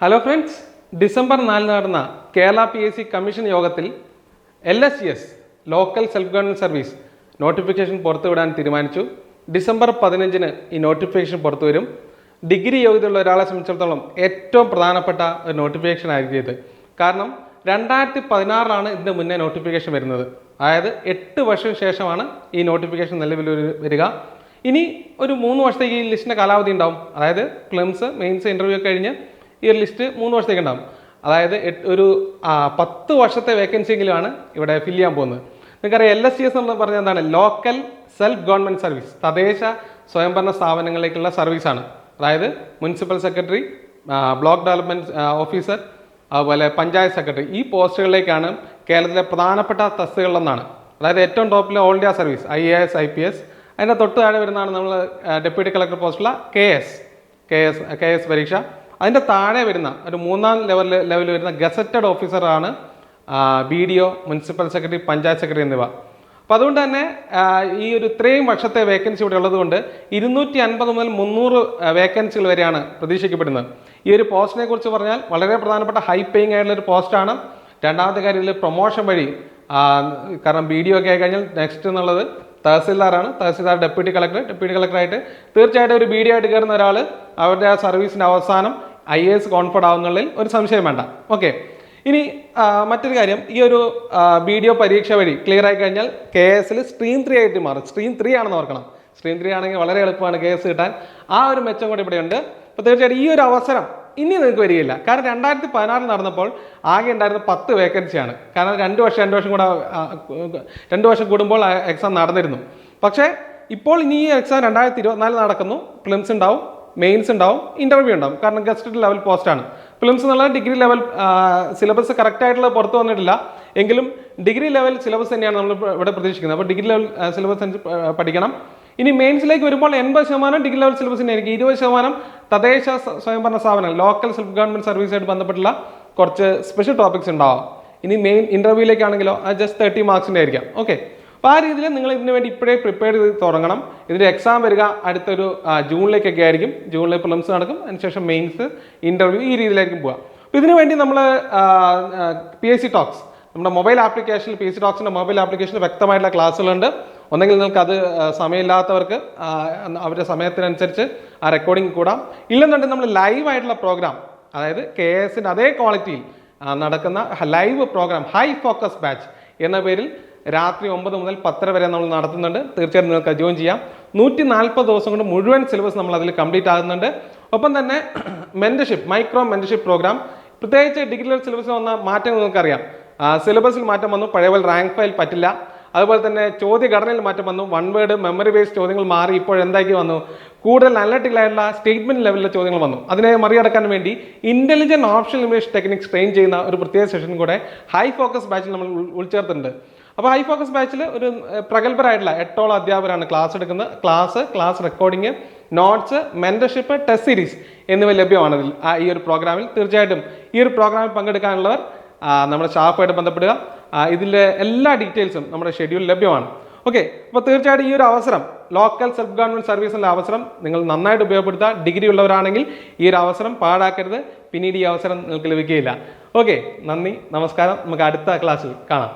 Hello friends December നാലിന് നടന്ന Kerala P S C commission യോഗത്തിൽ L S C S local self government service notification പുറത്തുവിടാൻ തീരുമാനിച്ചു. December പതിനഞ്ചിന് ഈ നോട്ടിഫിക്കേഷൻ പുറത്തുവരും. ഡിഗ്രി യോഗ്യതയുള്ള ഒരാളെ സംബന്ധിച്ചിടത്തോളം ഏറ്റവും പ്രധാനപ്പെട്ട ഒരു നോട്ടിഫിക്കേഷൻ ആയിരിക്കും ഇത്. കാരണം രണ്ടായിരത്തി പതിനാറിലാണ് ഇതിന് മുന്നേ നോട്ടിഫിക്കേഷൻ വരുന്നത്. അതായത് എട്ട് വർഷം ശേഷമാണ് ഈ നോട്ടിഫിക്കേഷൻ നിലവിൽ വരിക. ഇനി ഒരു മൂന്ന് വർഷത്തേക്ക് ഈ ലിസ്റ്റിന്റെ കാലാവധി ഉണ്ടാവും. അതായത് പ്ലിംസ് മെയിൻസ് ഇന്റർവ്യൂ കഴിഞ്ഞ് ഈ ഒരു ലിസ്റ്റ് മൂന്ന് വർഷത്തേക്ക് ഉണ്ടാവും. അതായത് ഒരു പത്ത് വർഷത്തെ വേക്കൻസി എങ്കിലുമാണ് ഇവിടെ ഫില്ല് ചെയ്യാൻ പോകുന്നത്. നിങ്ങൾക്കറിയാം എൽ എസ് സി എസ് എന്ന് പറഞ്ഞാൽ എന്താണ്? ലോക്കൽ സെൽഫ് ഗവൺമെന്റ് സർവീസ് തദ്ദേശ സ്വയംഭരണ സ്ഥാപനങ്ങളിലേക്കുള്ള സർവീസാണ് അതായത് municipal secretary block development officer അതുപോലെ പഞ്ചായത്ത് സെക്രട്ടറി ഈ പോസ്റ്റുകളിലേക്കാണ് കേരളത്തിലെ പ്രധാനപ്പെട്ട തസ്തികളിലൊന്നാണ് അതായത് ഏറ്റവും ടോപ്പിലെ all India service I A S I P S അതിന്റെ തൊട്ട് താഴെ വരുന്നതാണ് നമ്മൾ deputy collector പോസ്റ്റുള്ള K S K S K S പരീക്ഷ. അതിന്റെ താഴെ വരുന്ന ഒരു മൂന്നാം ലെവൽ ലെവലിൽ വരുന്ന ഗസറ്റഡ് ഓഫീസറാണ് B D O municipal secretary panchayat secretary എന്നിവ. അപ്പോൾ അതുകൊണ്ട് തന്നെ ഈ ഒരു ഇത്രയും വർഷത്തെ വേക്കൻസി ഇവിടെ ഉള്ളതുകൊണ്ട് ഇരുന്നൂറ്റി അൻപത് മുതൽ മുന്നൂറ് വേക്കൻസികൾ വരെയാണ് പ്രതീക്ഷിക്കപ്പെടുന്നത്. ഈ ഒരു പോസ്റ്റിനെ കുറിച്ച് പറഞ്ഞാൽ വളരെ പ്രധാനപ്പെട്ട ഹൈ പേയിങ് ആയിട്ടുള്ള ഒരു പോസ്റ്റാണ് രണ്ടാമത്തെ കാര്യത്തിൽ പ്രൊമോഷൻ വഴി കാരണം ബി ഡി ഒക്കെ ആയി കഴിഞ്ഞാൽ നെക്സ്റ്റ് എന്നുള്ളത് തഹസിൽദാറാണ്. Tahsildar deputy collector. ഡെപ്യൂട്ടി കളക്ടറായിട്ട് തീർച്ചയായിട്ടും ഒരു ബി ഡി ആയിട്ട് കയറുന്ന ഒരാൾ അവരുടെ ആ സർവീസിന്റെ അവസാനം ഐ എ എസ് കോൺഫർഡ് ആവുന്നുള്ളതിൽ ഒരു സംശയം വേണ്ട. ഓക്കെ. ഇനി മറ്റൊരു കാര്യം. ഈ ഒരു ബി ഡി ഒ പരീക്ഷ വഴി ക്ലിയർ ആയി കഴിഞ്ഞാൽ കെ എസിൽ സ്ട്രീം ത്രീ ആയിട്ട് മാറും. സ്ട്രീം ത്രീ ആണെന്ന് ഓർക്കണം. സ്ട്രീം ത്രീ ആണെങ്കിൽ വളരെ എളുപ്പമാണ് കെ എസ് കിട്ടാൻ. ആ ഒരു മെച്ചം കൂടി ഇവിടെയുണ്ട്. അപ്പോൾ തീർച്ചയായിട്ടും ഈ ഒരു അവസരം ഇനി നിങ്ങൾക്ക് വരികയില്ല. കാരണം രണ്ടായിരത്തി പതിനാറിൽ നടന്നപ്പോൾ ആകെ ഉണ്ടായിരുന്ന പത്ത് വേക്കൻസിയാണ്. കാരണം രണ്ട് വർഷം രണ്ട് വർഷം കൂടെ രണ്ട് വർഷം കൂടുമ്പോൾ എക്സാം നടന്നിരുന്നു. പക്ഷേ ഇപ്പോൾ ഇനി ഈ എക്സാം രണ്ടായിരത്തി ഇരുപത്തിനാല് നടക്കുന്നു. പ്ലിംസ് ഉണ്ടാവും മെയിൻസ് ഉണ്ടാവും ഇന്റർവ്യൂ ഉണ്ടാവും. കാരണം ഗസ്റ്റഡ് ലെവൽ പോസ്റ്റാണ് ഫിലിംസ് എന്നുള്ള ഡിഗ്രി ലെവൽ സിലബസ് കറക്റ്റ് ആയിട്ടുള്ള പുറത്ത് വന്നിട്ടില്ല. എങ്കിലും ഡിഗ്രി ലെവൽ സിലബസ് തന്നെയാണ് നമ്മൾ ഇവിടെ പ്രതീക്ഷിക്കുന്നത്. അപ്പോൾ ഡിഗ്രി ലെവൽ സിലബസ് പഠിക്കണം. ഇനി മെയിൻസിലേക്ക് വരുമ്പോൾ എൺപത് ശതമാനം ഡിഗ്രി ലെവൽ സിലബസ് തന്നെയായിരിക്കും ഇരുപത് ശതമാനം തദ്ദേശ സ്വ- സ്വയംഭരണ സ്ഥാപനം ലോക്കൽ സെൽഫ് ഗവൺമെന്റ് സർവീസായിട്ട് ബന്ധപ്പെട്ടുള്ള കുറച്ച് സ്പെഷ്യൽ ടോപ്പിക്സ് ഉണ്ടാവും. ഇനി മെയിൻ ഇന്റർവ്യൂയിലേക്കാണെങ്കിലോ അത് ജസ്റ്റ് തേർട്ടി മാർക്സിന്റെ ആയിരിക്കാം. ഓക്കെ അപ്പോൾ ആ രീതിയിൽ നിങ്ങൾ ഇതിനു വേണ്ടി ഇപ്പോഴേ പ്രിപ്പയർ ചെയ്ത് തുടങ്ങണം. ഇതിന്റെ എക്സാം വരിക അടുത്തൊരു ജൂണിലേക്കൊക്കെ ആയിരിക്കും. ജൂണിലെ പ്രിലിംസ് നടക്കും. അതിനുശേഷം മെയിൻസ് ഇന്റർവ്യൂ ഈ രീതിയിലായിരിക്കും പോവുക. അപ്പോൾ ഇതിനു വേണ്ടി നമ്മൾ പി എസ് സി ടോക്സ് നമ്മുടെ മൊബൈൽ ആപ്ലിക്കേഷനിൽ പി എസ് സി ടോക്സിന്റെ മൊബൈൽ ആപ്ലിക്കേഷനിൽ വ്യക്തമായിട്ടുള്ള ക്ലാസ്സുകളുണ്ട് ഒന്നെങ്കിൽ നിങ്ങൾക്ക് അത് സമയമില്ലാത്തവർക്ക് അവരുടെ സമയത്തിനനുസരിച്ച് ആ റെക്കോർഡിംഗ് കൂടാം. ഇല്ലെന്നുണ്ടെങ്കിൽ നമ്മൾ ലൈവ് ആയിട്ടുള്ള പ്രോഗ്രാം അതായത് കെ എസിന്റെ അതേ ക്വാളിറ്റിയിൽ നടക്കുന്ന live programme high focus batch എന്ന പേരിൽ രാത്രി ഒമ്പത് മുതൽ പത്തര വരെ നമ്മൾ നടത്തുന്നുണ്ട്. തീർച്ചയായിട്ടും നിങ്ങൾക്ക് ജോയിൻ ചെയ്യാം. നൂറ്റി നാൽപ്പത് ദിവസം കൊണ്ട് മുഴുവൻ സിലബസ് നമ്മൾ അതിൽ കംപ്ലീറ്റ് ആകുന്നുണ്ട്. ഒപ്പം തന്നെ മെന്റർഷിപ്പ് മൈക്രോ മെന്റർഷിപ്പ് പ്രോഗ്രാം പ്രത്യേകിച്ച് ഡിഗ്രി ലെവൽ സിലബസിൽ വന്ന മാറ്റങ്ങൾ നിങ്ങൾക്കറിയാം. സിലബസിൽ മാറ്റം വന്നു പഴയ പോലെ റാങ്ക് ഫയൽ പറ്റില്ല. അതുപോലെ തന്നെ ചോദ്യഘടനയിൽ മാറ്റം വന്നു. വൺ വേർഡ് മെമ്മറി ബേസ്ഡ് ചോദ്യങ്ങൾ മാറി ഇപ്പോൾ എന്താക്കി വന്നു? കൂടുതൽ അനലറ്റിക്കലായുള്ള സ്റ്റേറ്റ്മെന്റ് ലെവലിലെ ചോദ്യങ്ങൾ വന്നു. അതിനെ മറികടക്കാൻ വേണ്ടി intelligent option elimination techniques train ചെയ്യുന്ന ഒരു പ്രത്യേക സെഷൻ കൂടെ ഹൈ ഫോക്കസ് ബാച്ചിൽ നമ്മൾ ഉൾ- ഉൾച്ചേർത്തിട്ടുണ്ട്. അപ്പോൾ ഹൈ ഫോക്കസ് ബാച്ചിൽ ഒരു പ്രഗത്ഭരായിട്ടുള്ള എട്ടോളം അധ്യാപകരാണ് ക്ലാസ് എടുക്കുന്നത് class class recording notes mentorship test series എന്നിവ ലഭ്യമാണ് ഈ ഒരു പ്രോഗ്രാമിൽ തീർച്ചയായിട്ടും ഈ ഒരു പ്രോഗ്രാമിൽ പങ്കെടുക്കാനുള്ളവർ നമ്മുടെ സ്റ്റാഫുമായിട്ട് ബന്ധപ്പെടുക. ഇതിന്റെ എല്ലാ ഡീറ്റെയിൽസും നമ്മുടെ ഷെഡ്യൂൾ ലഭ്യമാണ്. ഓക്കെ അപ്പോൾ തീർച്ചയായിട്ടും ഈ ഒരു അവസരം ലോക്കൽ സെൽഫ് ഗവൺമെന്റ് സർവീസിന്റെ അവസരം നിങ്ങൾ നന്നായിട്ട് ഉപയോഗപ്പെടുത്തുക. ഡിഗ്രി ഉള്ളവരാണെങ്കിൽ ഈ ഒരു അവസരം പാഴാക്കരുത്. പിന്നീട് ഈ അവസരം നിങ്ങൾക്ക് ലഭിക്കുകയില്ല. ഓക്കെ നന്ദി നമസ്കാരം. നമുക്ക് അടുത്ത ക്ലാസ്സിൽ കാണാം.